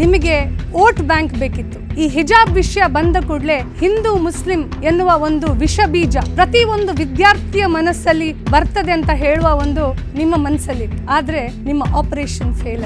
ನಿಮಗೆ vote bank ಬೇಕಿತ್ತು. ಈ ಹಿಜಾಬ್ ವಿಷಯ ಬಂದ ಕೂಡಲೇ ಹಿಂದೂ ಮುಸ್ಲಿಂ ಎನ್ನುವ ಒಂದು ವಿಷ ಬೀಜ ಪ್ರತಿ ಒಂದು ವಿದ್ಯಾರ್ಥಿಯ ಮನಸ್ಸಲ್ಲಿ ಬರ್ತದೆ ಅಂತ ಹೇಳುವ ಒಂದು ನಿಮ್ಮ ಮನಸ್ಸಲ್ಲಿ. ಆದ್ರೆ ನಿಮ್ಮ ಆಪರೇಷನ್ ಫೇಲ್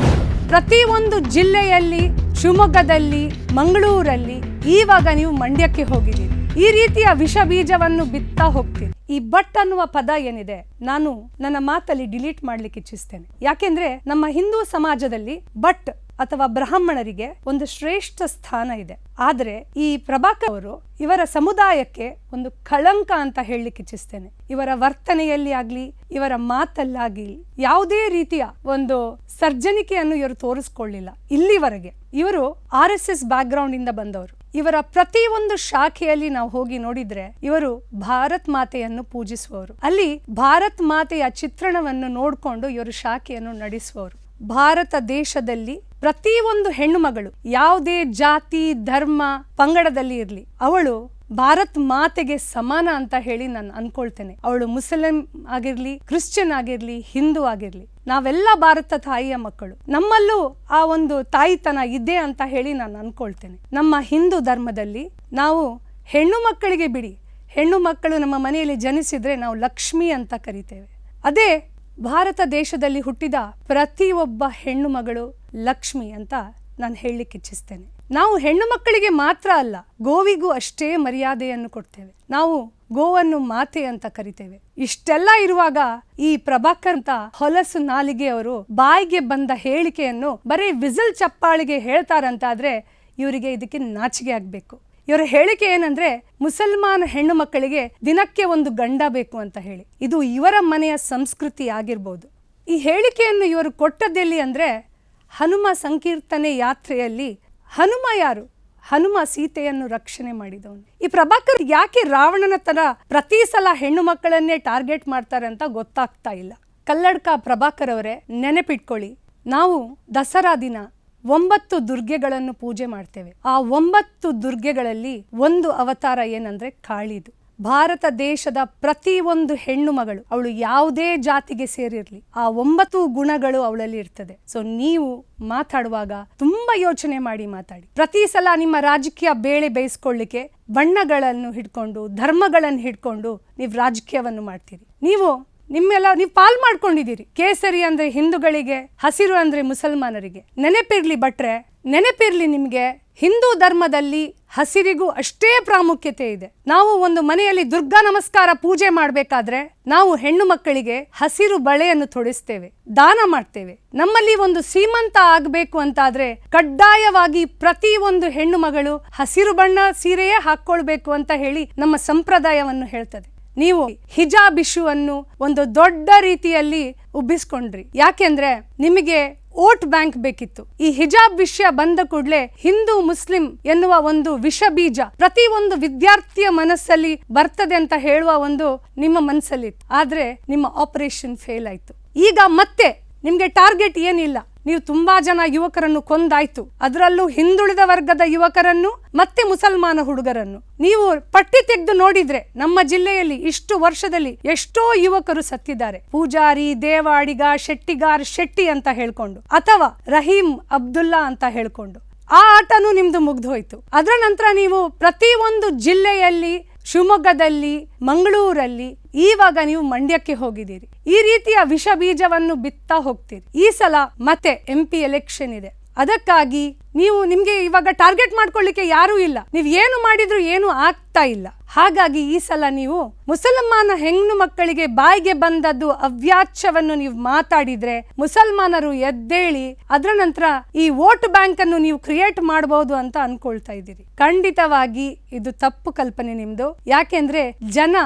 ಪ್ರತಿ ಒಂದು ಜಿಲ್ಲೆಯಲ್ಲಿ, ಶಿವಮೊಗ್ಗದಲ್ಲಿ, ಮಂಗಳೂರಲ್ಲಿ ಈವಾಗ ನೀವು ಮಂಡ್ಯಕ್ಕೆ ಹೋಗಿದ್ದೀರಿ. ಈ ರೀತಿಯ ವಿಷ ಬೀಜವನ್ನು ಬಿತ್ತಾ ಹೋಗ್ತೀರಿ. ಈ ಬಟ್ ಅನ್ನುವ ಪದ ಏನಿದೆ, ನಾನು ನನ್ನ ಮಾತಲ್ಲಿ ಡಿಲೀಟ್ ಮಾಡ್ಲಿಕ್ಕೆ ಇಚ್ಛಿಸ್ತೇನೆ. ಯಾಕೆಂದ್ರೆ ನಮ್ಮ ಹಿಂದೂ ಸಮಾಜದಲ್ಲಿ ಬಟ್ ಅಥವಾ ಬ್ರಾಹ್ಮಣರಿಗೆ ಒಂದು ಶ್ರೇಷ್ಠ ಸ್ಥಾನ ಇದೆ. ಆದರೆ ಈ ಪ್ರಭಾಕರ್ ಅವರು ಇವರ ಸಮುದಾಯಕ್ಕೆ ಒಂದು ಕಳಂಕ ಅಂತ ಹೇಳಲಿಕ್ಕೆ ಇಚ್ಛಿಸ್ತೇನೆ. ಇವರ ವರ್ತನೆಯಲ್ಲಿ ಆಗ್ಲಿ, ಇವರ ಮಾತಲ್ಲಾಗ್ಲಿ ಯಾವುದೇ ರೀತಿಯ ಒಂದು ಸರ್ಜನಿಕೆಯನ್ನು ಇವರು ತೋರಿಸ್ಕೊಳ್ಳಿಲ್ಲ. ಇಲ್ಲಿವರೆಗೆ ಇವರು ಆರ್ ಎಸ್ ಎಸ್ ಬ್ಯಾಕ್ ಇಂದ ಬಂದವರು. ಇವರ ಪ್ರತಿ ಒಂದು ಶಾಖೆಯಲ್ಲಿ ನಾವು ಹೋಗಿ ನೋಡಿದ್ರೆ ಇವರು ಭಾರತ್ ಮಾತೆಯನ್ನು ಪೂಜಿಸುವವರು. ಅಲ್ಲಿ ಭಾರತ್ ಮಾತೆಯ ಚಿತ್ರಣವನ್ನು ನೋಡಿಕೊಂಡು ಇವರು ಶಾಖೆಯನ್ನು ನಡೆಸುವವರು. ಭಾರತ ದೇಶದಲ್ಲಿ ಪ್ರತಿ ಒಂದು ಹೆಣ್ಣು ಮಗಳು, ಯಾವುದೇ ಜಾತಿ, ಧರ್ಮ, ಪಂಗಡದಲ್ಲಿ ಇರಲಿ, ಅವಳು ಭಾರತ್ ಮಾತೆಗೆ ಸಮಾನ ಅಂತ ಹೇಳಿ ನಾನು ಅನ್ಕೊಳ್ತೇನೆ. ಅವಳು ಮುಸ್ಲಿಂ ಆಗಿರ್ಲಿ, ಕ್ರಿಶ್ಚಿಯನ್ ಆಗಿರ್ಲಿ, ಹಿಂದೂ ಆಗಿರ್ಲಿ, ನಾವೆಲ್ಲ ಭಾರತ ತಾಯಿಯ ಮಕ್ಕಳು. ನಮ್ಮಲ್ಲೂ ಆ ಒಂದು ತಾಯಿತನ ಇದೆ ಅಂತ ಹೇಳಿ ನಾನು ಅನ್ಕೊಳ್ತೇನೆ. ನಮ್ಮ ಹಿಂದೂ ಧರ್ಮದಲ್ಲಿ ನಾವು ಹೆಣ್ಣು ಮಕ್ಕಳಿಗೆ ಬಿಡಿ, ಹೆಣ್ಣು ಮಕ್ಕಳು ನಮ್ಮ ಮನೆಯಲ್ಲಿ ಜನಿಸಿದ್ರೆ ನಾವು ಲಕ್ಷ್ಮಿ ಅಂತ ಕರಿತೇವೆ. ಅದೇ ಭಾರತ ದೇಶದಲ್ಲಿ ಹುಟ್ಟಿದ ಪ್ರತಿಯೊಬ್ಬ ಹೆಣ್ಣು ಮಗಳು ಲಕ್ಷ್ಮಿ ಅಂತ ನಾನು ಹೇಳಲಿಕ್ಕೆ ಇಚ್ಛಿಸ್ತೇನೆ. ನಾವು ಹೆಣ್ಣು ಮಕ್ಕಳಿಗೆ ಮಾತ್ರ ಅಲ್ಲ, ಗೋವಿಗೂ ಅಷ್ಟೇ ಮರ್ಯಾದೆಯನ್ನು ಕೊಡ್ತೇವೆ. ನಾವು ಗೋವನ್ನು ಮಾತೆ ಅಂತ ಕರಿತೇವೆ. ಇಷ್ಟೆಲ್ಲ ಇರುವಾಗ ಈ ಪ್ರಭಾಕರ್ ಅಂತ ಹೊಲಸು ನಾಲಿಗೆ ಅವರು ಬಾಯಿಗೆ ಬಂದ ಹೇಳಿಕೆಯನ್ನು ಬರೀ ವಿಸಲ್ ಚಪ್ಪಾಳಿಗೆ ಹೇಳ್ತಾರಂತಾದ್ರೆ ಇವರಿಗೆ ಇದಕ್ಕೆ ನಾಚಿಗೆ ಆಗ್ಬೇಕು. ಇವರ ಹೇಳಿಕೆ ಏನಂದ್ರೆ, ಮುಸಲ್ಮಾನ ಹೆಣ್ಣು ಮಕ್ಕಳಿಗೆ ದಿನಕ್ಕೆ ಒಂದು ಗಂಡ ಬೇಕು ಅಂತ ಹೇಳಿ. ಇದು ಇವರ ಮನೆಯ ಸಂಸ್ಕೃತಿ ಆಗಿರ್ಬೋದು. ಈ ಹೇಳಿಕೆಯನ್ನು ಇವರು ಕೊಟ್ಟದ್ದೆಲ್ಲಿ ಅಂದ್ರೆ ಹನುಮ ಸಂಕೀರ್ತನೆ ಯಾತ್ರೆಯಲ್ಲಿ ಹನುಮ ಯಾರು? ಹನುಮ ಸೀತೆಯನ್ನು ರಕ್ಷಣೆ ಮಾಡಿದವನು. ಈ ಪ್ರಭಾಕರ್ ಯಾಕೆ ರಾವಣನ ತರ ಪ್ರತಿ ಸಲ ಹೆಣ್ಣು ಮಕ್ಕಳನ್ನೇ ಟಾರ್ಗೆಟ್ ಮಾಡ್ತಾರೆ ಅಂತ ಗೊತ್ತಾಗ್ತಾ ಇಲ್ಲ. ಕಲ್ಲಡ್ಕ ಪ್ರಭಾಕರ್ ಅವರೇ, ನೆನಪಿಟ್ಕೊಳ್ಳಿ. ನಾವು ದಸರಾ ದಿನ ಒಂಬತ್ತು ದುರ್ಗೆಗಳನ್ನು ಪೂಜೆ ಮಾಡ್ತೇವೆ. ಆ ಒಂಬತ್ತು ದುರ್ಗೆಗಳಲ್ಲಿ ಒಂದು ಅವತಾರ ಏನಂದ್ರೆ ಕಾಳಿದು. ಭಾರತ ದೇಶದ ಪ್ರತಿ ಒಂದು ಹೆಣ್ಣು ಮಗಳು ಅವಳು ಯಾವುದೇ ಜಾತಿಗೆ ಸೇರಿರ್ಲಿ, ಆ ಒಂಬತ್ತು ಗುಣಗಳು ಅವಳಲ್ಲಿ ಇರ್ತದೆ. ಸೊ ನೀವು ಮಾತಾಡುವಾಗ ತುಂಬಾ ಯೋಚನೆ ಮಾಡಿ ಮಾತಾಡಿ. ಪ್ರತಿ ಸಲ ನಿಮ್ಮ ರಾಜಕೀಯ ಬೇಳೆ ಬೇಯಿಸ್ಕೊಳ್ಳಿಕ್ಕೆ ಬಣ್ಣಗಳನ್ನು ಹಿಡ್ಕೊಂಡು, ಧರ್ಮಗಳನ್ನು ಹಿಡ್ಕೊಂಡು ನೀವು ರಾಜಕೀಯವನ್ನು ಮಾಡ್ತೀರಿ. ನೀವು ನಿಮ್ಮೆಲ್ಲ, ನೀವು ಪಾಲ್ ಮಾಡ್ಕೊಂಡಿದ್ದೀರಿ. ಕೇಸರಿ ಅಂದ್ರೆ ಹಿಂದೂಗಳಿಗೆ, ಹಸಿರು ಅಂದ್ರೆ ಮುಸಲ್ಮಾನರಿಗೆ. ನೆನಪಿರ್ಲಿ ಭಟ್ರೆ, ನೆನಪಿರ್ಲಿ ನಿಮ್ಗೆ ಹಿಂದೂ ಧರ್ಮದಲ್ಲಿ ಹಸಿರಿಗೂ ಅಷ್ಟೇ ಪ್ರಾಮುಖ್ಯತೆ ಇದೆ. ನಾವು ಒಂದು ಮನೆಯಲ್ಲಿ ದುರ್ಗಾ ನಮಸ್ಕಾರ ಪೂಜೆ ಮಾಡಬೇಕಾದ್ರೆ ನಾವು ಹೆಣ್ಣು ಮಕ್ಕಳಿಗೆ ಹಸಿರು ಬಳೆಯನ್ನು ತೊಡಿಸ್ತೇವೆ, ದಾನ ಮಾಡ್ತೇವೆ. ನಮ್ಮಲ್ಲಿ ಒಂದು ಸೀಮಂತ ಆಗಬೇಕು ಅಂತಾದ್ರೆ ಕಡ್ಡಾಯವಾಗಿ ಪ್ರತಿ ಒಂದು ಹೆಣ್ಣು ಮಗಳು ಹಸಿರು ಬಣ್ಣ ಸೀರೆಯೇ ಹಾಕೊಳ್ಬೇಕು ಅಂತ ಹೇಳಿ ನಮ್ಮ ಸಂಪ್ರದಾಯವನ್ನು ಹೇಳ್ತದೆ. ನೀವು ಹಿಜಾಬ್ ಇಶ್ಯೂವನ್ನು ಒಂದು ದೊಡ್ಡ ರೀತಿಯಲ್ಲಿ ಉಬ್ಬಿಸ್ಕೊಂಡ್ರಿ. ಯಾಕೆಂದ್ರೆ ನಿಮಗೆ ವೋಟ್ ಬ್ಯಾಂಕ್ ಬೇಕಿತ್ತು. ಈ ಹಿಜಾಬ್ ವಿಷಯ ಬಂದ ಕೂಡಲೇ ಹಿಂದೂ ಮುಸ್ಲಿಂ ಎನ್ನುವ ಒಂದು ವಿಷ ಬೀಜ ಪ್ರತಿ ಒಂದು ವಿದ್ಯಾರ್ಥಿಯ ಮನಸ್ಸಲ್ಲಿ ಬರ್ತದೆ ಅಂತ ಹೇಳುವ ಒಂದು ನಿಮ್ಮ ಮನಸ್ಸಲ್ಲಿ ಆದ್ರೆ ನಿಮ್ಮ ಆಪರೇಷನ್ ಫೇಲ್ ಆಯ್ತು. ಈಗ ಮತ್ತೆ ನಿಮ್ಗೆ ಟಾರ್ಗೆಟ್ ಏನಿಲ್ಲ. ನೀವು ತುಂಬಾ ಜನ ಯುವಕರನ್ನು ಕೊಂದಾಯ್ತು. ಅದರಲ್ಲೂ ಹಿಂದುಳಿದ ವರ್ಗದ ಯುವಕರನ್ನು, ಮತ್ತೆ ಮುಸಲ್ಮಾನ ಹುಡುಗರನ್ನು. ನೀವು ಪಟ್ಟಿ ತೆಗೆದು ನೋಡಿದ್ರೆ ನಮ್ಮ ಜಿಲ್ಲೆಯಲ್ಲಿ ಇಷ್ಟು ವರ್ಷದಲ್ಲಿ ಎಷ್ಟೋ ಯುವಕರು ಸತ್ತಿದ್ದಾರೆ. ಪೂಜಾರಿ, ದೇವಾಡಿಗ, ಶೆಟ್ಟಿಗಾರ್, ಶೆಟ್ಟಿ ಅಂತ ಹೇಳ್ಕೊಂಡು, ಅಥವಾ ರಹೀಂ ಅಬ್ದುಲ್ಲಾ ಅಂತ ಹೇಳ್ಕೊಂಡು. ಆ ಆಟನೂ ನಿಮ್ದು ಮುಗ್ದೋಯ್ತು ಅದರ ನಂತರ ನೀವು ಪ್ರತಿ ಒಂದು ಜಿಲ್ಲೆಯಲ್ಲಿ, ಶಿವಮೊಗ್ಗದಲ್ಲಿ, ಮಂಗಳೂರಲ್ಲಿ, ಈವಾಗ ನೀವು ಮಂಡ್ಯಕ್ಕೆ ಹೋಗಿದ್ದೀರಿ. ಈ ರೀತಿಯ ವಿಷ ಬೀಜವನ್ನು ಬಿತ್ತಾ ಹೋಗ್ತೀರಿ. ಈ ಸಲ ಮತ್ತೆ ಎಂ ಪಿ ಎಲೆಕ್ಷನ್ ಇದೆ. ಅದಕ್ಕಾಗಿ ನೀವು ನಿಮ್ಗೆ ಇವಾಗ ಟಾರ್ಗೆಟ್ ಮಾಡ್ಕೊಳ್ಳಿಕ್ಕೆ ಯಾರೂ ಇಲ್ಲ. ನೀವು ಏನು ಮಾಡಿದ್ರು ಏನು ಆಗ್ತಾ ಇಲ್ಲ. ಹಾಗಾಗಿ ಈ ಸಲ ನೀವು ಮುಸಲ್ಮಾನ ಹೆಣ್ಣು ಮಕ್ಕಳಿಗೆ ಬಾಯಿಗೆ ಬಂದದ್ದು ಅವ್ಯಾಚ್ಯವನ್ನು ನೀವು ಮಾತಾಡಿದ್ರೆ ಮುಸಲ್ಮಾನರು ಎದ್ದೇಳಿ ಅದರ ನಂತರ ಈ ವೋಟ್ ಬ್ಯಾಂಕ್ ಅನ್ನು ನೀವು ಕ್ರಿಯೇಟ್ ಮಾಡಬಹುದು ಅಂತ ಅನ್ಕೊಳ್ತಾ ಇದ್ದೀರಿ. ಖಂಡಿತವಾಗಿ ಇದು ತಪ್ಪು ಕಲ್ಪನೆ ನಿಮ್ದು. ಯಾಕೆಂದ್ರೆ ಜನ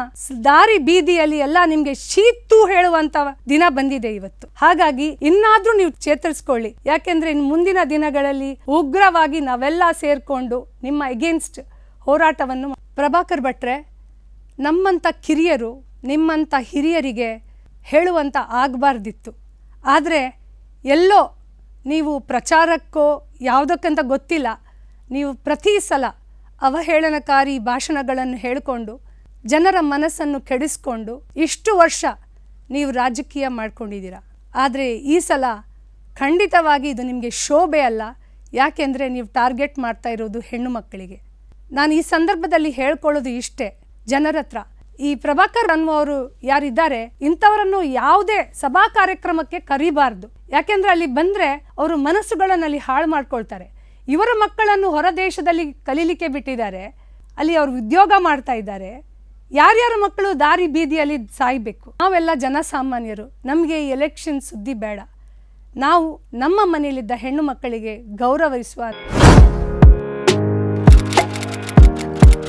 ದಾರಿ ಬೀದಿಯಲ್ಲಿ ಎಲ್ಲ ನಿಮ್ಗೆ ಶೀತು ಹೇಳುವಂತ ದಿನ ಬಂದಿದೆ ಇವತ್ತು. ಹಾಗಾಗಿ ಇನ್ನಾದ್ರೂ ನೀವು ಚೇತರಿಸ್ಕೊಳ್ಳಿ. ಯಾಕೆಂದ್ರೆ ಇನ್ ಮುಂದಿನ ದಿನಗಳಲ್ಲಿ ಉಗ್ರವಾಗಿ ನಾವೆಲ್ಲ ಸೇರ್ಕೊಂಡು ನಿಮ್ಮ ಎಗೇನ್ಸ್ಟ್ ಹೋರಾಟವನ್ನು ಪ್ರಭಾಕರ್ ಭಟ್ರೆ ನಮ್ಮಂಥ ಕಿರಿಯರು ನಿಮ್ಮಂಥ ಹಿರಿಯರಿಗೆ ಹೇಳುವಂಥ ಆಗಬಾರ್ದಿತ್ತು. ಆದರೆ ಎಲ್ಲೋ ನೀವು ಪ್ರಚಾರಕ್ಕೋ ಯಾವುದಕ್ಕಂತ ಗೊತ್ತಿಲ್ಲ. ನೀವು ಪ್ರತಿ ಸಲ ಅವಹೇಳನಕಾರಿ ಭಾಷಣಗಳನ್ನು ಹೇಳಿಕೊಂಡು, ಜನರ ಮನಸ್ಸನ್ನು ಕೆಡಿಸ್ಕೊಂಡು ಇಷ್ಟು ವರ್ಷ ನೀವು ರಾಜಕೀಯ ಮಾಡ್ಕೊಂಡಿದ್ದೀರಾ. ಆದರೆ ಈ ಸಲ ಖಂಡಿತವಾಗಿ ಇದು ನಿಮಗೆ ಶೋಭೆ ಅಲ್ಲ. ಯಾಕೆಂದರೆ ನೀವು ಟಾರ್ಗೆಟ್ ಮಾಡ್ತಾ ಇರೋದು ಹೆಣ್ಣು ಮಕ್ಕಳಿಗೆ. ನಾನು ಈ ಸಂದರ್ಭದಲ್ಲಿ ಹೇಳ್ಕೊಳ್ಳೋದು ಇಷ್ಟೇ. ಜನರ ಹತ್ರ. ಈ ಪ್ರಭಾಕರ್ ಅನ್ನುವರು ಯಾರಿದ್ದಾರೆ, ಇಂಥವರನ್ನು ಯಾವುದೇ ಸಭಾ ಕಾರ್ಯಕ್ರಮಕ್ಕೆ ಕರಿಬಾರ್ದು. ಯಾಕೆಂದ್ರೆ ಅಲ್ಲಿ ಬಂದ್ರೆ ಅವರು ಮನಸ್ಸುಗಳನ್ನು ಅಲ್ಲಿ ಹಾಳು ಮಾಡ್ಕೊಳ್ತಾರೆ. ಇವರ ಮಕ್ಕಳನ್ನು ಹೊರ ದೇಶದಲ್ಲಿ ಕಲೀಲಿಕ್ಕೆ ಬಿಟ್ಟಿದ್ದಾರೆ. ಅಲ್ಲಿ ಅವರು ಉದ್ಯೋಗ ಮಾಡ್ತಾ ಇದ್ದಾರೆ. ಯಾರ್ಯಾರ ಮಕ್ಕಳು ದಾರಿ ಬೀದಿಯಲ್ಲಿ ಸಾಯ್ಬೇಕು? ನಾವೆಲ್ಲ ಜನಸಾಮಾನ್ಯರು. ನಮಗೆ ಈ ಎಲೆಕ್ಷನ್ ಸುದ್ದಿ ಬೇಡ. ನಾವು ನಮ್ಮ ಮನೆಯಲ್ಲಿದ್ದ ಹೆಣ್ಣು ಮಕ್ಕಳಿಗೆ ಗೌರವಿಸುವ